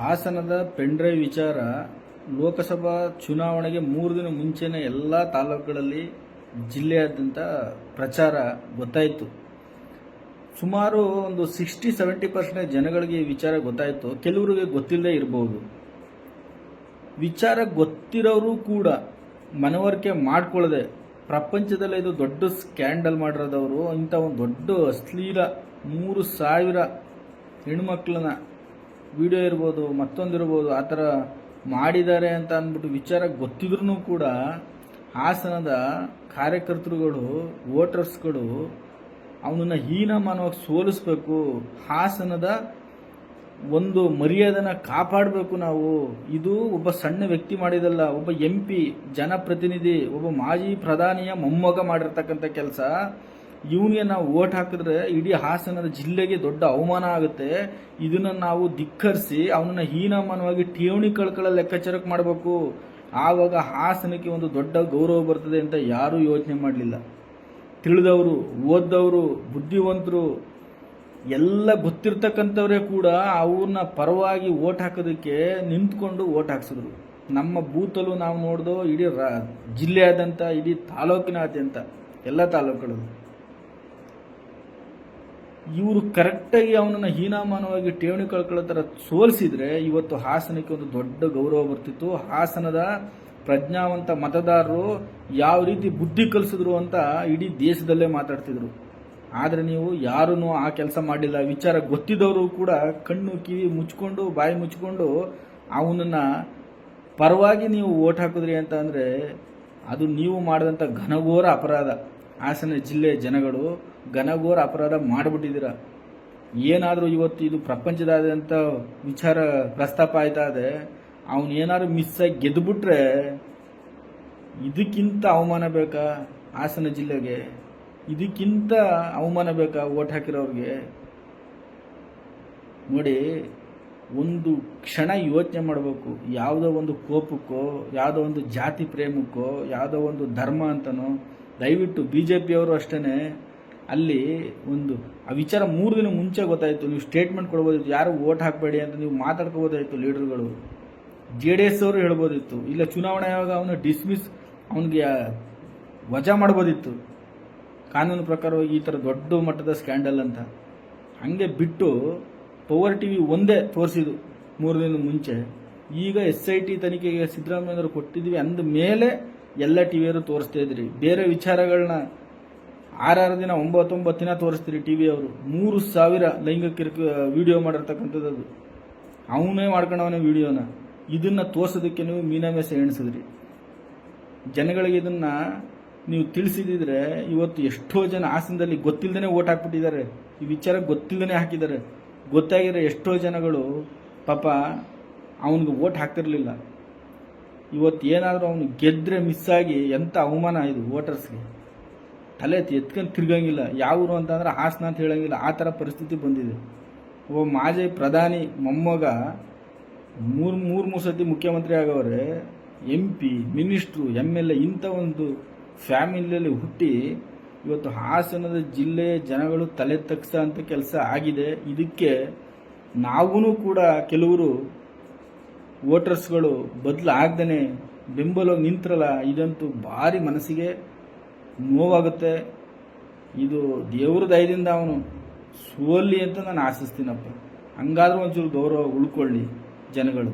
ಹಾಸನದ ಪೆನ್ಡ್ರೈವ್ ವಿಚಾರ ಲೋಕಸಭಾ ಚುನಾವಣೆಗೆ ಮೂರು ದಿನ ಮುಂಚೆನೇ ಎಲ್ಲ ತಾಲೂಕುಗಳಲ್ಲಿ ಜಿಲ್ಲೆಯಾದ್ಯಂತ ಪ್ರಚಾರ ಗೊತ್ತಾಯಿತು. ಸುಮಾರು ಒಂದು ಸಿಕ್ಸ್ಟಿ ಸೆವೆಂಟಿ ಪರ್ಸೆಂಟ್ ಜನಗಳಿಗೆ ಈ ವಿಚಾರ ಗೊತ್ತಾಯಿತು. ಕೆಲವರಿಗೆ ಗೊತ್ತಿಲ್ಲದೆ ಇರಬಹುದು ವಿಚಾರ ಗೊತ್ತಿರೋರು ಕೂಡ ಮನವರಿಕೆ ಮಾಡ್ಕೊಳ್ಳದೆ ಪ್ರಪಂಚದಲ್ಲಿ ಇದು ದೊಡ್ಡ ಸ್ಕ್ಯಾಂಡಲ್ ಮಾಡಿರೋದವರು, ಇಂಥ ಒಂದು ದೊಡ್ಡ ಅಶ್ಲೀಲ ಮೂರು ಸಾವಿರ ಹೆಣ್ಮಕ್ಳನ್ನ ವಿಡಿಯೋ ಇರ್ಬೋದು, ಮತ್ತೊಂದಿರ್ಬೋದು, ಆ ಥರ ಮಾಡಿದ್ದಾರೆ ಅಂತ ಅಂದ್ಬಿಟ್ಟು ವಿಚಾರ ಗೊತ್ತಿದ್ರೂ ಕೂಡ ಹಾಸನದ ಕಾರ್ಯಕರ್ತರುಗಳು, ವೋಟರ್ಸ್ಗಳು ಅವನನ್ನು ಹೀನಮಾನವಾಗಿ ಸೋಲಿಸ್ಬೇಕು, ಹಾಸನದ ಒಂದು ಮರ್ಯಾದೆನ ಕಾಪಾಡಬೇಕು ನಾವು. ಇದು ಒಬ್ಬ ಸಣ್ಣ ವ್ಯಕ್ತಿ ಮಾಡಿದಲ್ಲ, ಒಬ್ಬ ಎಂ ಪಿ, ಜನಪ್ರತಿನಿಧಿ, ಒಬ್ಬ ಮಾಜಿ ಪ್ರಧಾನಿಯ ಮೊಮ್ಮಗ ಮಾಡಿರ್ತಕ್ಕಂಥ ಕೆಲಸ. ಇವನಿಗೆ ನಾವು ಓಟ್ ಹಾಕಿದ್ರೆ ಇಡೀ ಹಾಸನದ ಜಿಲ್ಲೆಗೆ ದೊಡ್ಡ ಅವಮಾನ ಆಗುತ್ತೆ. ಇದನ್ನ ನಾವು ಧಿಕ್ಕರಿಸಿ ಅವನನ್ನ ಹೀನಮಾನವಾಗಿ ಠೇವಣಿ ಕಳ್ಕಳ ಲೆಕ್ಕಾಚಾರಕ್ಕೆ ಮಾಡಬೇಕು. ಆವಾಗ ಹಾಸನಕ್ಕೆ ಒಂದು ದೊಡ್ಡ ಗೌರವ ಬರ್ತದೆ ಅಂತ ಯಾರೂ ಯೋಚನೆ ಮಾಡಲಿಲ್ಲ. ತಿಳಿದವರು, ಓದ್ದವರು, ಬುದ್ಧಿವಂತರು, ಎಲ್ಲ ಗೊತ್ತಿರ್ತಕ್ಕಂಥವರೇ ಕೂಡ ಅವ್ರನ್ನ ಪರವಾಗಿ ಓಟ್ ಹಾಕೋದಕ್ಕೆ ನಿಂತ್ಕೊಂಡು ಓಟ್ ಹಾಕ್ಸಿದ್ರು. ನಮ್ಮ ಬೂತಲ್ಲೂ ನಾವು ನೋಡಿದೋ ಇಡೀ ರಾ, ಜಿಲ್ಲೆಯಾದ್ಯಂತ, ಇಡೀ ತಾಲೂಕಿನಾದ್ಯಂತ, ಎಲ್ಲ ತಾಲೂಕುಗಳು ಇವರು ಕರೆಕ್ಟಾಗಿ ಅವನನ್ನು ಹೀನಾಮಾನವಾಗಿ ಠೇವಣಿ ಕಳ್ಕೊಳ್ಳೋ ಥರ ಸೋಲಿಸಿದ್ರೆ ಇವತ್ತು ಹಾಸನಕ್ಕೆ ಒಂದು ದೊಡ್ಡ ಗೌರವ ಬರ್ತಿತ್ತು. ಹಾಸನದ ಪ್ರಜ್ಞಾವಂತ ಮತದಾರರು ಯಾವ ರೀತಿ ಬುದ್ಧಿ ಕಲಿಸಿದ್ರು ಅಂತ ಇಡೀ ದೇಶದಲ್ಲೇ ಮಾತಾಡ್ತಿದ್ರು. ಆದರೆ ನೀವು ಯಾರೂ ಆ ಕೆಲಸ ಮಾಡಿಲ್ಲ. ವಿಚಾರ ಗೊತ್ತಿದ್ದವರು ಕೂಡ ಕಣ್ಣು ಕಿವಿ ಮುಚ್ಕೊಂಡು ಬಾಯಿ ಮುಚ್ಕೊಂಡು ಅವನನ್ನು ಪರವಾಗಿ ನೀವು ಓಟ್ ಹಾಕಿದ್ರಿ ಅಂತ ಅದು ನೀವು ಮಾಡಿದಂಥ ಘನಘೋರ ಅಪರಾಧ. ಹಾಸನ ಜಿಲ್ಲೆ ಜನಗಳು ಘನಘೋರ ಅಪರಾಧ ಮಾಡಿಬಿಟ್ಟಿದ್ದೀರ. ಏನಾದರೂ ಇವತ್ತು ಇದು ಪ್ರಪಂಚದಾದ್ಯಂತ ವಿಚಾರ ಪ್ರಸ್ತಾಪ ಆಯ್ತಾ ಇದೆ, ಅವನು ಏನಾದ್ರು ಮಿಸ್ ಆಗಿ ಗೆದ್ದುಬಿಟ್ರೆ ಇದಕ್ಕಿಂತ ಅವಮಾನ ಬೇಕಾ ಹಾಸನ ಜಿಲ್ಲೆಗೆ? ಇದಕ್ಕಿಂತ ಅವಮಾನ ಬೇಕಾ ಓಟ್ ಹಾಕಿರೋರಿಗೆ? ನೋಡಿ, ಒಂದು ಕ್ಷಣ ಯೋಚನೆ ಮಾಡಬೇಕು. ಯಾವುದೋ ಒಂದು ಕೋಪಕ್ಕೋ, ಯಾವುದೋ ಒಂದು ಜಾತಿ ಪ್ರೇಮಕ್ಕೋ, ಯಾವುದೋ ಒಂದು ಧರ್ಮ ಅಂತನೋ ದಯವಿಟ್ಟು ಬಿ ಜೆ ಪಿಯವರು ಅಷ್ಟೇ ಅಲ್ಲಿ ಒಂದು, ಆ ವಿಚಾರ ಮೂರು ದಿನ ಮುಂಚೆ ಗೊತ್ತಾಯಿತು. ನೀವು ಸ್ಟೇಟ್ಮೆಂಟ್ ಕೊಡ್ಬೋದಿತ್ತು. ಯಾರು ಓಟ್ ಹಾಕಬೇಡಿ ಅಂತ ನೀವು ಮಾತಾಡ್ಕೋಬೋದಾಯಿತು ಲೀಡರ್ಗಳು ಜೆ ಡಿ ಎಸ್ ಅವರು ಹೇಳ್ಬೋದಿತ್ತು. ಇಲ್ಲ, ಚುನಾವಣೆ ಯಾವಾಗ ಅವನು ಡಿಸ್ಮಿಸ್ ಅವನಿಗೆ ವಜಾ ಮಾಡ್ಬೋದಿತ್ತು. ಕಾನೂನು ಪ್ರಕಾರವಾಗಿ ಈ ಥರ ದೊಡ್ಡ ಮಟ್ಟದ ಸ್ಕ್ಯಾಂಡಲ್ ಅಂತ. ಹಾಗೆ ಬಿಟ್ಟು ಪವರ್ ಟಿ ವಿ ಒಂದೇ ತೋರಿಸಿದ್ದು ಮೂರು ದಿನ ಮುಂಚೆ. ಈಗ ಎಸ್ ಐ ಟಿ ತನಿಖೆಗೆ ಸಿದ್ದರಾಮಯ್ಯವರು ಕೊಟ್ಟಿದ್ವಿ ಅಂದ ಮೇಲೆ ಎಲ್ಲ ಟಿ ವಿಯವರು ತೋರಿಸ್ತಾ ಇದ್ರಿ. ಬೇರೆ ವಿಚಾರಗಳನ್ನ ಆರಾರು ದಿನ ಒಂಬತ್ತೊಂಬತ್ತು ದಿನ ತೋರಿಸ್ತೀರಿ ಟಿ ವಿಯವರು ಮೂರು ಸಾವಿರ ಲೈಂಗಿಕ ವಿಡಿಯೋ ಮಾಡಿರ್ತಕ್ಕಂಥದ್ದು ಅದು. ಅವನೇ ಮಾಡ್ಕೊಂಡವನೇ ವಿಡಿಯೋನ. ಇದನ್ನ ತೋರಿಸೋದಕ್ಕೆ ನೀವು ಮೀನಾಮೇಸ ಎಣಿಸಿದ್ರಿ. ಜನಗಳಿಗೆ ಇದನ್ನ ನೀವು ತಿಳಿಸಿದಿದ್ರೆ ಇವತ್ತು ಎಷ್ಟೋ ಜನ ಹಾಸನದಲ್ಲಿ ಗೊತ್ತಿಲ್ಲದೇ ಓಟ್ ಹಾಕ್ಬಿಟ್ಟಿದ್ದಾರೆ. ಈ ವಿಚಾರ ಗೊತ್ತಿಲ್ಲದೇ ಹಾಕಿದ್ದಾರೆ. ಗೊತ್ತಾಗಿರೋ ಎಷ್ಟೋ ಜನಗಳು ಪಾಪ ಅವನಿಗೆ ಓಟ್ ಹಾಕ್ತಿರ್ಲಿಲ್ಲ. ಇವತ್ತು ಏನಾದರೂ ಅವನು ಗೆದ್ದರೆ ಆಗಿ ಎಂಥ ಅವಮಾನ ಇದು ವೋಟರ್ಸ್ಗೆ ತಲೆ ಎತ್ಕೊಂಡು ತಿರ್ಗಂಗಿಲ್ಲ. ಯಾವರು ಅಂತಂದ್ರೆ ಹಾಸನ ಅಂತ ಹೇಳಂಗಿಲ್ಲ. ಆ ಥರ ಪರಿಸ್ಥಿತಿ ಬಂದಿದೆ. ಒಬ್ಬ ಮಾಜಿ ಪ್ರಧಾನಿ ಮೊಮ್ಮಗ ಮೂರು ಮೂರು ಮೂರು ಸತಿ ಮುಖ್ಯಮಂತ್ರಿ ಆಗವ್ರೆ M P minister M L A ಇಂಥ ಒಂದು ಫ್ಯಾಮಿಲಿಯಲ್ಲಿ ಹುಟ್ಟಿ ಇವತ್ತು ಹಾಸನದ ಜಿಲ್ಲೆಯ ಜನಗಳು ತಲೆ ತಗ್ಸ ಅಂತ ಕೆಲಸ ಆಗಿದೆ. ಇದಕ್ಕೆ ನಾವೂ ಕೂಡ ಕೆಲವರು ವೋಟರ್ಸ್ಗಳು ಬದಲಾಗ್ದೇ ಬೆಂಬಲ ನಿಂತ್ರಲ್ಲ, ಇದಂತೂ ಭಾರಿ ಮನಸ್ಸಿಗೆ ನೋವಾಗುತ್ತೆ. ಇದು ದೇವ್ರ ದಯದಿಂದ ಅವನು ಸೋಲಿ ಅಂತ ನಾನು ಆಶಿಸ್ತೀನಪ್ಪ. ಹಂಗಾದ್ರೂ ಒಂಚೂರು ಗೌರವ ಉಳ್ಕೊಳ್ಳಿ ಜನಗಳು.